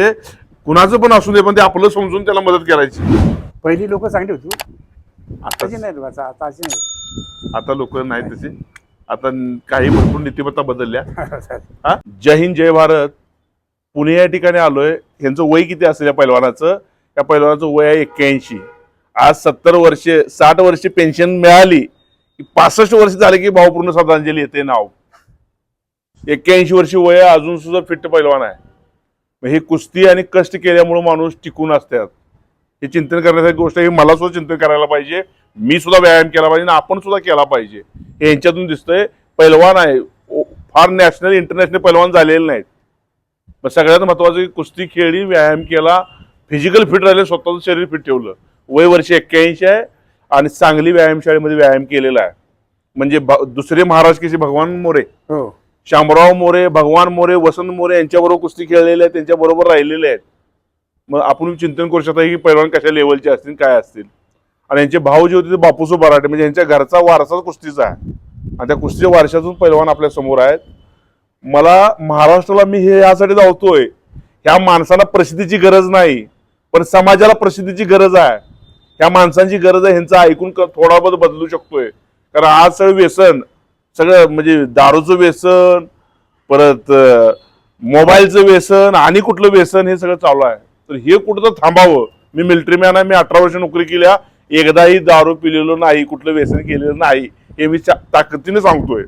ते कुणाचं पण असू दे पण ते आपलं समजून त्याला मदत करायची. पहिली लोक चांगली होती आता आताची. नाही लोक आता आताची नाही. आता लोक नाही तसे आता काही भरपूर नीतिमत्ता बदलल्या. हा? जय हिंद जय भारत. पुणे या ठिकाणी आलोय. ह्यांचं वय किती असेल या पैलवानाचं? या पैलवानाचं वय आहे एक्क्याऐंशी. आज सत्तर वर्षे साठ वर्षे पेन्शन मिळाली. की पासष्ट वर्ष झाले की भावपूर्ण श्रद्धांजली येते नाव. एक्क्याऐंशी वर्षी वय आहे, अजून सुद्धा फिट्ट पैलवान आहे. हे कुस्ती आणि कष्ट केल्यामुळे माणूस टिकून असतात. हे चिंतन करण्यासारखी गोष्ट आहे. मला सुद्धा चिंतन करायला पाहिजे. मी सुद्धा व्यायाम केला पाहिजे आणि आपण सुद्धा केला पाहिजे. हे यांच्यातून दिसतंय पैलवान आहे. ओ- फार नॅशनल इंटरनॅशनल पैलवान झालेले नाहीत. मग सगळ्यात महत्वाचं की कुस्ती खेळली व्यायाम केला फिजिकल फिट राहिले स्वतःचं शरीर फिट ठेवलं. वय वर्ष एक्क्याऐंशी आहे आणि सांगली व्यायामशाळेमध्ये व्यायाम केलेला आहे. म्हणजे भ- दुसरे महाराज कसे? भगवान मोरे. हो. शामराव मोरे भगवान मोरे वसंत मोरे यांच्याबरोबर कुस्ती खेळलेले आहेत त्यांच्याबरोबर राहिलेले आहेत. मग आपण चिंतन करू शकता की पैलवान कशा लेवलचे असतील काय असतील. आणि यांचे भाऊ जे होते ते बापूसो बराटे म्हणजे यांच्या घरचा वारसाच कुस्तीचा आहे. आणि त्या कुस्तीच्या वारशातून पैलवान आपल्यासमोर आहेत. मला महाराष्ट्राला मी हे यासाठी धावतोय ह्या माणसाला प्रसिद्धीची गरज नाही पण समाजाला प्रसिद्धीची गरज आहे. ह्या माणसांची गरज आहे ह्यांचं ऐकून क- थोडा बहुत बदलू शकतोय. कारण आज सगळं व्यसन सगळं म्हणजे दारूचं व्यसन परत मोबाईलचं व्यसन आणि कुठलं व्यसन हे सगळं चालू आहे. तर हे कुठं तर थांबावं? मी मिलिटरी मॅन आहे मी अठरा वर्ष नोकरी केल्या एकदाही दारू पिलेलो नाही कुठलं व्यसन केलेलं नाही हे मी ताकदीने सांगतोय.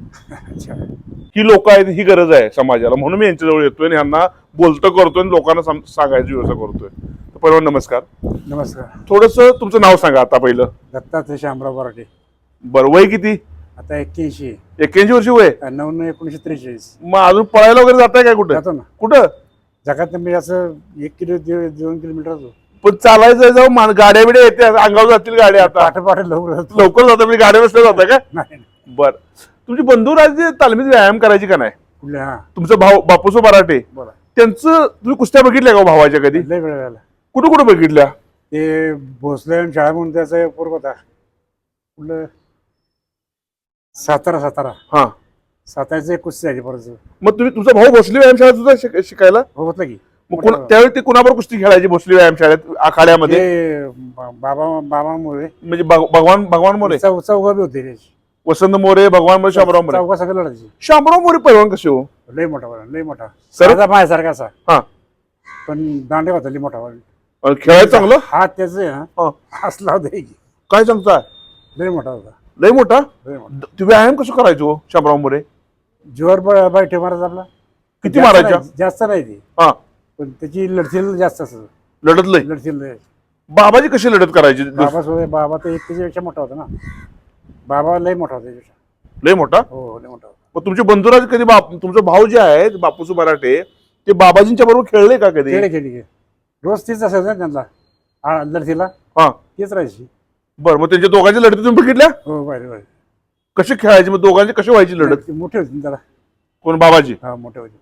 ही लोक आहेत ही गरज आहे समाजाला. म्हणून मी यांच्याजवळ येतोय आणि ह्यांना बोलतं करतोय आणि लोकांना सांगायची व्यवस्था करतोय. पहिला नमस्कार. नमस्कार. थोडस तुमचं नाव सांगा आता पहिलं. दत्तात्रय शामराव बराटे बरं वय किती? आता एक्क्याऐंशी एक्क्याऐंशी वर्षी वय? नऊ नऊ एकोणीसशे त्रेचाळीस. मग अजून पळायला वगैरे जाताय काय कुठं? जातो ना. कुठं? जगात मी असं एक किलो दीड- दोन किलोमीटर होतो पण चालायचं जाऊ मान- गाड्या बिड्या येते अंगावर जातील गाड्या आता. पाठ पाठ लवकर जातो. लवकर जातात म्हणजे गाड्या नसल्या जाता का? नाही नाही. बर. तुमची बंधू राजे तालमीत व्यायाम करायची का नाही? कुठल्या हा. तुमचं भाऊ बापूसो बराटे बोला. त्यांचं तुम्ही कुस्त्या बघितल्या का हो भावाच्या कधी? लय वेळ झाला. कुठं कुठं बघितल्या? ते भोसले आणि शाळा म्हणून त्याचा पूर्व होता. कुठलं? सातारा सातारा. हा. एक कुस्ती झाली परत मग तुम्ही तुमचा भाऊ भोसले व्यायामशाळेत होता शिक- शिकायला? हो होतं की. मग कोणा- त्यावेळी ते कुणाबरोबर कुस्ती खेळायची भोसले व्यायामशाळेत आखाड्यामध्ये? ते बा- बाबा बाबामुळे म्हणजे भग- भगवान भगवान मोरे? चौ चौघा बी होते. वसंत मोरे भगवान मोरे शामराव मोरे. चौघा सगळं लढायची. शामराव मोरे पैलवान कसे हो? लय मोठा वाला लय मोठा. सर- माझा माझ्यासारखा असा. हा. पण दांडे होता लय मोठा वाला खेळायचं चांगलं? हात त्याचे हा. असला होता काय सांगताय? लय मोठा होता. लय मोठा? लय मोठा. द- तुम्ही व्यायाम कसं करायचो शामराव मोरे जोर ब- बैठे मारायचा आपला. किती जास्त मारायच्या? नाही- जास्त नाही ती. हा. पण त्याची लढतील जास्त असत लढत लय? लढतील लय. बाबाजी कशी लढत करायची? बाबा सोबत बाबा तर एक त्याच्यापेक्षा मोठा होता ना. बाबा लय मोठा होता त्याच्यापेक्षा. लय मोठा? हो लय मोठा होता. मग तुमचे बंधुराज कधी बाप तुमचे भाऊ जे आहेत बापूसू मराठे ते बाबाजींच्या बरोबर खेळले का कधी? खेळ खेळली खेळ रोज तीच असायचं ना त्यांना. आ, लढतीला. हा. तीच राहायची. बरं मग त्यांच्या दोघांची लढती तुम्ही बघितल्या? हो बाहेर बाहेर कशी खेळायची मग दोघांची? कशी व्हायची लढत? ती मोठी होती ना त्याला कोण बाबाजी? हा मोठे होते.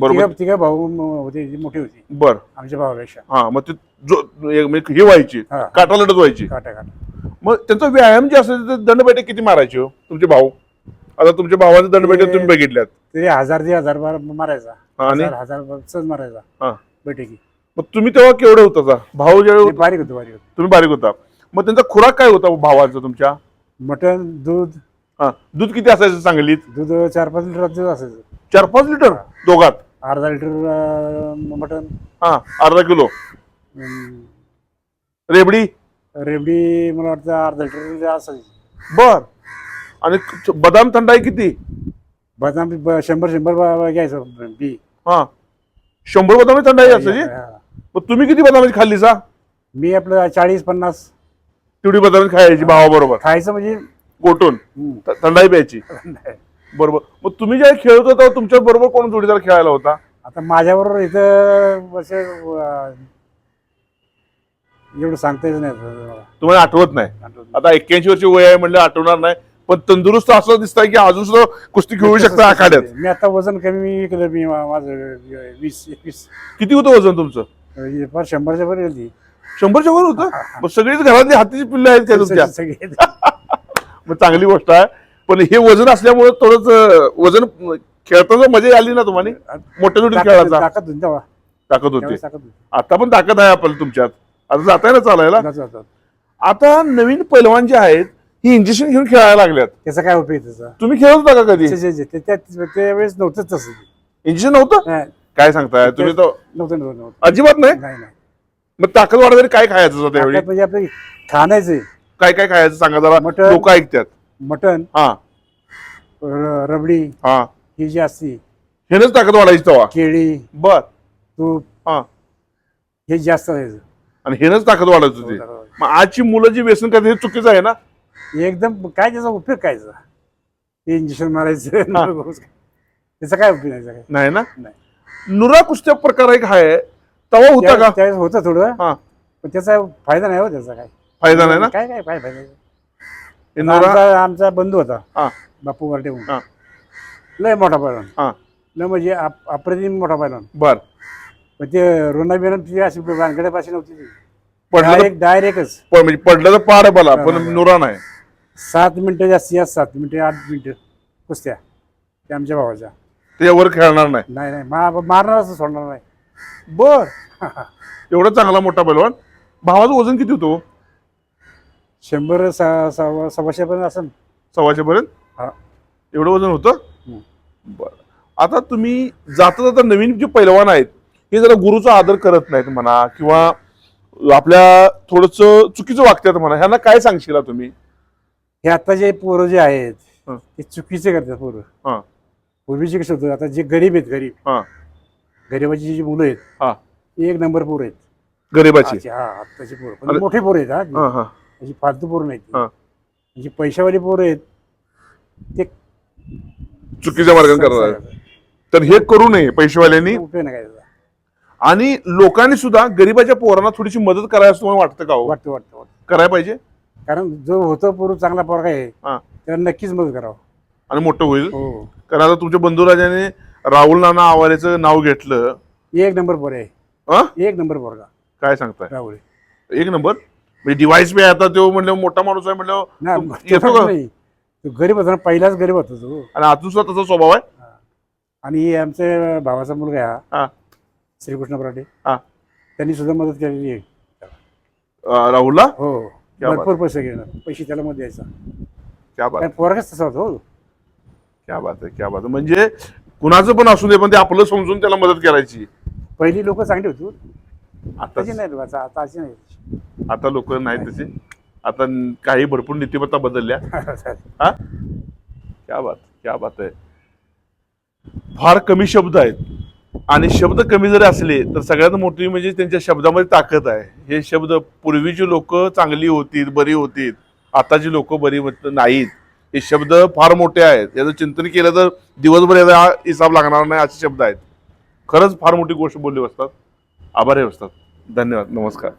बरोबर. तिघा तिघा भाऊ म- होते मोठी होती. बर. आमच्या भावापेक्षा. हा मग ते जो एक- म्हणजे हे व्हायची. हा. काटा लढत व्हायची. काटा काटा. मग त्यांचा व्यायाम जे असेल ते दंडबैठक किती मारायचे हो? तुमचे भाऊ? आता तुमच्या भावाचे दंडबैठक तुम्ही बघितल्यात. तरी हजार ते हजार बार मारायचा. आणि? हजार हजार मारायचा. हा. बैठकी. मग तुम्ही तेव्हा केवढे होता भाऊ ज्यावेळी ते बारीक होतं बारीक होतं. तुम्ही बारीक होता. मग त्यांचा खुराक काय होता भावाचा तुमच्या? मटण दूध. हा. दूध किती असायचं सांगलीत? दूध चार पाच लिटर दूध असायचं. चार पाच लिटर दोघात? अर्धा लिटर अं, मटण. हा अर्धा किलो. अं, रेबडी? रेबडी मला वाटतं अर्धा लिटर असायची. बर. आणि बदाम थंडाई किती? बदाम बी ब- शंभर शंभर ब- ब- घ्यायचं बी. हा. शंभर बदाम थंडाई असायची? हा. मग तुम्ही किती बदामाची खाल्ली सा मी आपलं चाळीस पन्नास. तेवढी बदाम खायची भावाबरोबर खायचं म्हणजे गोटून. थंडाई प्यायची. बरोबर. मग तुम्ही ज्या खेळत होता तुमच्या बरोबर कोण जोडीदार खेळायला होता? आता माझ्याबरोबर इथं असे अं, एवढं सांगता येत नाही. तुम्हाला आठवत नाही. आता एक्क्याऐंशी वर्ष वय आहे म्हणलं आठवणार नाही. पण तंदुरुस्त असं दिसतंय की अजून सुद्धा कुस्ती खेळू शकता आखाड्यात. मी आता वजन कमी केलं मी मा- माझं वीस एकवीस किती होतं वजन तुमचं? फार शंभरच्या वर गेली शंभरच्या वर होतं. मग सगळीच घरातली हातीची पिल्ले आहेत तुमच्या सगळे मग चांगली गोष्ट आहे. पण हे वजन असल्यामुळे थोडंच वजन खेळताना मजा आली ना तुम्हाला? मोठ्या जोडीत खेळायचा. ताकद होती तेव्हा. ताकद होती. त्यावेळेस ताकद होती. आता पण ताकद आहे आपल्याला तुमच्यात. आता जाताय ना चालायला? जात- जात- जात. आता नवीन पैलवान जे आहेत ही इंजेक्शन घेऊन खेळायला लागल्यात. त्याचा काय उपयोग त्याचा? तुम्ही खेळत होता का कधी? जे- जे- जे- ते- त्या- त्यावेळेस नव्हतंच तसं. ते. इंजेक्शन नव्हतं? नाही, काय सांगताय? तुम्ही तर नव्हतं नव्हतं नव्हतं. अजिबात नाही? नाही नाही. मग ताकद वाढायला काय खायचं होतं त्यावेळी? म्हणजे आपलं खाण्याचे. काय काय खायचं सांगा जरा? मटण. लोक ऐकतात. मटण. हा. र- रबडी. हा. ही जी असती. हेनच ताकद वाढायची तेव्हा केळी. बर. तूप. हा. हे जास्त राहायचं आणि हेनच ताकद वाढत होती मग आजची मुलं जी व्यसन करतात हे चुकीचं आहे ना? एकदम काय त्याचा उपयोग काय त्याचा? ते इंजेक्शन मारायचं. त्याचा काय उपयोग नाही नाही ना? नाही. नुरा कुस्त्या प्रकार एक आहे तवा होता का? त्या- त्यावेळेस होतं थोडं. हा. पण त्याचा फायदा नाही हो त्याचा काय फायदा नाही ना? काय काय काय फायदा हे नुरा आमचा आमचा बंधू होता. हा. बापू म्हणून. हा. लय मोठा पैलवान. हा. लय म्हणजे अप- अप्रतिम मोठा पैलवान. बर. पण ते रोना बिना ती अशी वानकडे पाशी नव्हती ती. पडलं तर- डायरेक्ट डायरेक्टच पण म्हणजे पडलं तर पाड बला पण. नुरा नाही. सात मिनिटं जास्तीत जास्त सात मिनिटं आठ मिनिटं कुस्त्या. ते आमच्या भावाच्या. त्याच्यावर खेळणार नाही. नाही नाही. मा- मारणार असं सोडणार नाही. बर. एवढा चांगला मोठा पैलवान भावाचं वजन किती होतं हो? शंभर सा- सव्वा- सव्वाशे पर्यंत असं सव्वाशे पर्यंत? हा. एवढं वजन होतं? हम्म. बर. आता तुम्ही जाता जाता नवीन जे पैलवान आहेत हे जरा गुरुचा आदर करत नाहीत म्हणा किंवा आपल्या थोडस चुकीचं वागतात म्हणा ह्यांना काय सांगशील तुम्ही? हे आता जे पोरं जे आहेत हं. ते चुकीचे करतात पोरं. हा. पूर्वीचे कसं होतं आता जे गरीब आहेत गरीब. हा. गरिबाची जी मुलं आहेत हा. एक नंबर पोरं आहेत. गरीबाची? आजची- हा आत्ताची पोरं. पण अरे- मोठे पोरं आहेत हा. हा हा. अशी फालतू पोरं नाहीत. हा. जी पैशावाली पोरं आहेत. ते चुकीच्या मार्गाने करणार तर हे करू नये उपयोग नाही काय त्याचा. आणि लोकांनी सुद्धा गरीबाच्या पोरांना थोडीशी मदत करायला असं तुम्हाला वाटतं का हो? वाटतं वाटतं वाटतं. करायला पाहिजे? कारण जो होतो पोरं चांगला पोरगा आहे हा. त्याला नक्कीच मदत करावं. आणि मोठं होईल? हो. कारण आता तुमच्या बंधुराजाने राहुल नाना आवारेचं नाव घेतलं. एक नंबर पोर आहे. हा एक नंबर पोरगा. काय सांगताय? राहुल. एक नंबर? म्हणजे डिवाइस बी आता तो म्हणलं मोठा माणूस आहे म्हणलं नाही तो येतो का? नाही. तो गरीब होता ना पहिलाच गरीब होता तो. आणि अजून सुद्धा तसा स्वभाव आहे? आणि आमच्या भावाचा मुलगा आहे हा. हा. श्रीकृष्ण पराठे. हा. त्यांनी सुद्धा मदत केलेली आहे. अं, राहुलला? हो. क्या. भरपूर पैसे घेणार. पैसे त्याला मत द्यायचा. क्या बात. कारण पोरगाच तसा होता हो. क्या बात आहे क्या बात आहे. म्हणजे कुणाचं पण असू दे पण ते आपलं समजून त्याला मदत करायची. पहिली लोक चांगली होती हो. आता नाही आता नाही. आता लोक नाहीत तसे आता काही भरपूर नीतिमत्ता बदलल्या. हा? क्या बात क्या बात आहे. फार कमी शब्द आहेत. आणि शब्द कमी जरी असले तर सगळ्यात मोठी म्हणजे त्यांच्या शब्दामध्ये ताकद आहे. हे शब्द पूर्वीची लोक चांगली होती बरी होती आताची लोक बरी होत नाहीत. हे शब्द फार मोठे आहेत. याचं चिंतन केलं तर दिवसभर याचा हिसाब लागणार नाही असे शब्द आहेत. खरंच फार मोठी गोष्ट बोलली असतात आभारी असतात धन्यवाद. नमस्कार.